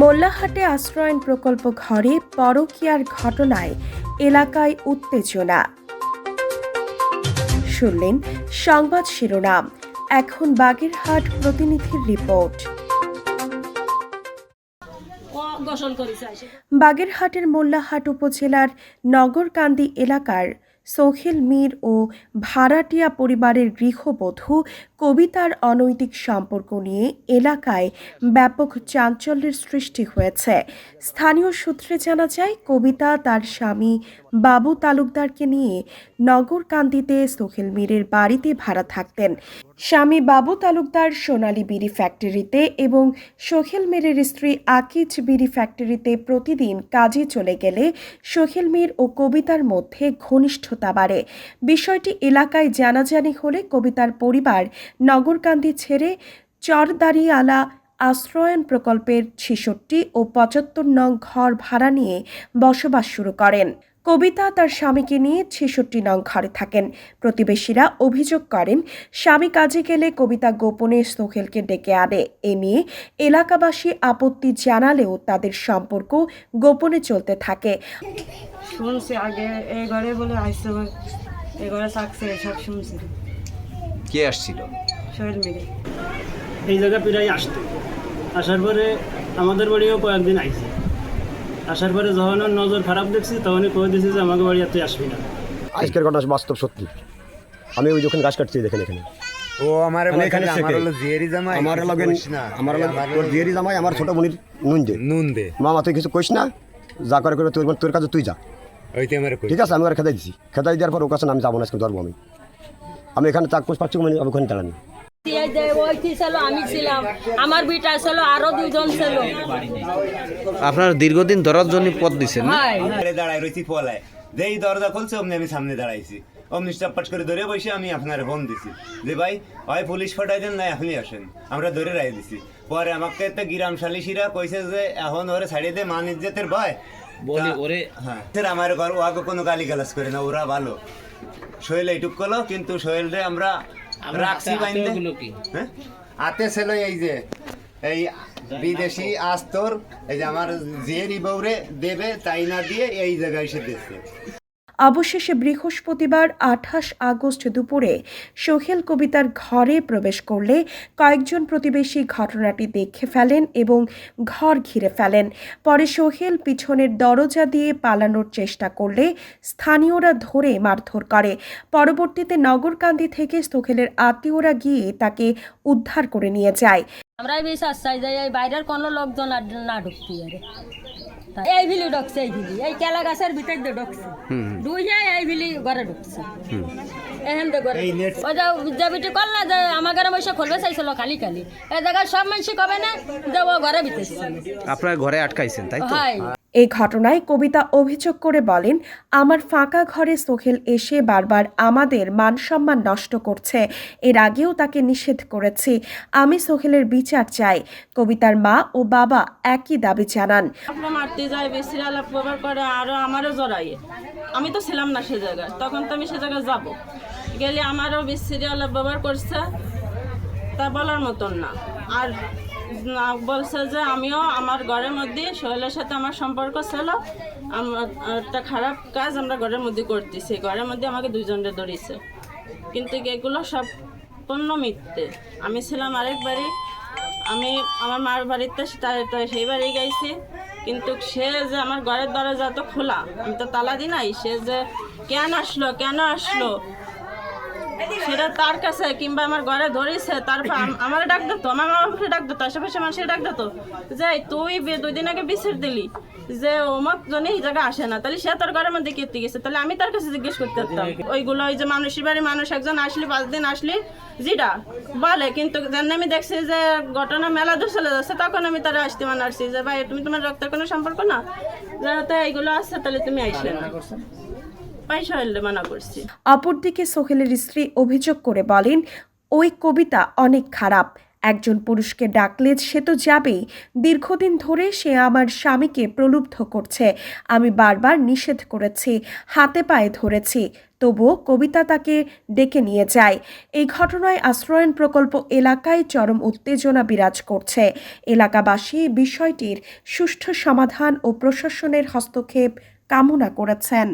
মোল্লাহাটে আশ্রয়ন প্রকল্প ঘরে পরকীয়ার ঘটনায় এলাকায় উত্তেজনা। শুনলেন সংবাদ শিরোনাম এখন বাগেরহাট প্রতিনিধির রিপোর্ট। বাগেরহাটের মোল্লাহাট উপজেলার নগরকান্দি এলাকার সোহেল মীর ও ভাড়াটিয়া পরিবারের গৃহবধূ কবিতার অনৈতিক সম্পর্ক নিয়ে এলাকায় ব্যাপক চাঞ্চল্যের সৃষ্টি হয়েছে। স্থানীয় সূত্রে জানা যায়, কবিতা তার স্বামী বাবু তালুকদারকে নিয়ে নগরকান্দিতে সোহেল মীরের বাড়িতে ভাড়া থাকতেন। স্বামী বাবু তালুকদার সোনালী বিড়ি ফ্যাক্টরিতে এবং সোহেল মীরের স্ত্রী আকিজ বিড়ি ফ্যাক্টরিতে প্রতিদিন কাজে চলে গেলে সোহেল মীর ও কবিতার মধ্যে ঘনিষ্ঠতা বাড়ে। বিষয়টি এলাকায় জানাজানি হলে কবিতার পরিবার নগরকান্দি ছেড়ে চরদারিয়ালা আশ্রয়ন প্রকল্পের ছেষট্টি ও পঁচাত্তর নং ঘর ভাড়া নিয়ে বসবাস শুরু করেন। কবিতা তার স্বামীকে নিয়ে ছেষট্টি নং ঘরে থাকেন। প্রতিবেশীরা অভিযোগ করেন, স্বামী কাজে গেলে কবিতা গোপনে সোহেলকে ডেকে আনে। এ নিয়ে এলাকাবাসী আপত্তি জানালেও তাদের সম্পর্ক গোপনে চলতে থাকে। শুনছি আগে ঘরে বলে ঘরে থাকছে শুনছি। কে আসছিল? মিলে এই জায়গা প্রায় আসতো। আসার পরে আমাদের বাড়িও কয়েকদিন আইছে। আসার পরে যখন ওর নজর খারাপ দেখছি তখনই কয়ে দিয়েছি যে আমাকে বাড়ি আর তুই আসবি না। আজকের ঘটনা বাস্তব সত্যি। আমি ওই যখন গাছ কাটছি দেখেন এখানে। ও আমার আমি এখানে আমার থেকে। হলো জিয়ারি জামাই আমার জামাই আমার ছোট বোনের নুন দে নুন দে মামা তুই কিছু কইস না? যা করে করে তোর তোর কাছে তুই যা। ওইতে আমার কই ঠিক আছে আমি ওর খেদাই দিছি। খেদাই দেওয়ার পর ওর কাছে আমি যাব না আজকে ধরবো আমি। আমি এখানে চাক পাচ্ছি মানে আমি ওখানে দাঁড়ানি এই যে ওই কি ছিল আমি ছিলাম আমার বিটা ছিল আরও দুজন ছিল আপনার দীর্ঘদিন ধরার জন্য পথ দিছেন না? আরে দাঁড়াই রইছি পলায় যেই দরজা খুলছে অমনি আমি সামনে দাঁড়াইছি। অমনি চাপ্পাট করে ধরে বসে আমি আপনার ফোন দিছি। যে ভাই হয় পুলিশ ফটাই দেন না এখনই আসেন। আমরা ধরে রায় দিছি। পরে আমাকে তো গ্রাম সালিশিরা কইছে যে এখন ওরে ছাড়িয়ে দে মান ইজ্জতের ভয়। বলি ওরে হ্যাঁ। আমার ঘর ও আগে কোনো গালি গালাজ করে না ওরা ভালো। সোহেল এইটুক করল কিন্তু সোহেল রে আমরা রাখছি বাইন্দে? হ্যাঁ? আতে ছিল এই যে এই বিদেশি আস্তর এই যে আমার জিয়েরি বউরে দেবে তাই না দিয়ে এই জায়গায় এসে দিচ্ছে। অবশেষে বৃহস্পতিবার আঠাশ আগস্ট দুপুরে সোহেল কবিতার ঘরে প্রবেশ করলে কয়েকজন প্রতিবেশী ঘটনাটি দেখে ফেলেন এবং ঘর ঘিরে ফেলেন। পরে সোহেল পিছনের দরজা দিয়ে পালানোর চেষ্টা করলে স্থানীয়রা ধরে মারধর করে। পরবর্তীতে নগরকান্দি থেকে সোহেলের আত্মীয়রা গিয়ে তাকে উদ্ধার করে নিয়ে যায়। আমরা বিশ্বাস চাই যে এই বাইরের কোনো লোকজন না ঢুকতে এই ভিলি ঢুকছে এই ভিলি। এই কেলা গাছের ভিতর দিয়ে ঢুকছে দুইয়া এই ভিলি ঘরে ঢুকছে এহেন তো ঘরে ও যা যে বিটি করলা যে আমার ঘরে বসে খুলবে চাইছিল খালি খালি। এই জায়গায় সব মানুষ কবে না যে ও ঘরে ভিতর আপনার ঘরে আটকাইছেন তাই তো? এই ঘটনায় কবিতা অভিযোগ করে বলেন, আমার ফাঁকা ঘরে সোহেল এসে বারবার আমাদের মান সম্মান নষ্ট করছে। এর আগেও তাকে নিষেধ করেছি। আমি সোহেলের বিচার চাই। কবিতার মা ও বাবা একই দাবি জানান। মারতে যায় বেশি আলাপ ব্যবহার করে, আরও আমারও জড়াইয়ে। আমি তো ছিলাম না সে জায়গায়, তখন তো আমি সে জায়গায় যাব। গেলে আমারও বেশি আলাপ ব্যবহার করছে, তা বলার মতন না। আর বলছে যে আমিও আমার ঘরের মধ্যে, সোহেলের সাথে আমার সম্পর্ক ছিল। আমার একটা খারাপ কাজ আমরা ঘরের মধ্যে করতেছি। ঘরের মধ্যে আমাকে দুইজনকে ধরেছে। কিন্তু এগুলো সব পূর্ণ মিথ্যে। আমি ছিলাম আরেক বাড়ি। আমি আমার মার বাড়িতে সেই বাড়ি গেছি। কিন্তু সে যে আমার ঘরের দরজা তো খোলা, আমি তো তালা দিই নাই। সে যে কেন আসলো কেন আসলো? সেটা তার কাছে কিংবা আমার ঘরে ধরেছে, তারপর আমার ডাক দিত, আমার মা বাবাকে ডাক দিত আশেপাশে মানুষের ডাক দিত যে তুই দুই দিন আগে বিছির দিলি যে অমুক জনে এই জায়গা আসে না। তাহলে সে তার ঘরের মধ্যে কেটে গেছে। তাহলে আমি তার কাছে জিজ্ঞেস করতে পারতাম, ওইগুলো ওই যে মানুষের বাড়ি মানুষ একজন আসলে, পাঁচ দিন আসলে যেটা বলে, কিন্তু যেন আমি দেখছি যে, ঘটনা মেলা দূর চলে যাচ্ছে, তখন আমি তারা আসতে মানারছি যে, ভাই, তুমি তোমার রক্তের কোনো সম্পর্ক না? যেহেতু এইগুলো আসছে তাহলে তুমি আইসলে না পয়সা মানা করছি। অপরদিকে সোহেলের স্ত্রী অভিযোগ করে বলেন, ওই কবিতা অনেক খারাপ। একজন পুরুষকে ডাকলে সে তো যাবেই। দীর্ঘদিন ধরে সে আমার স্বামীকে প্রলুব্ধ করছে। আমি বারবার নিষেধ করেছি, হাতে পায়ে ধরেছি। তবুও কবিতা তাকে ডেকে নিয়ে যায়। এই ঘটনায় আশ্রয়ন প্রকল্প এলাকায় চরম উত্তেজনা বিরাজ করছে। এলাকাবাসী বিষয়টির সুষ্ঠু সমাধান ও প্রশাসনের হস্তক্ষেপ কামনা করেছেন।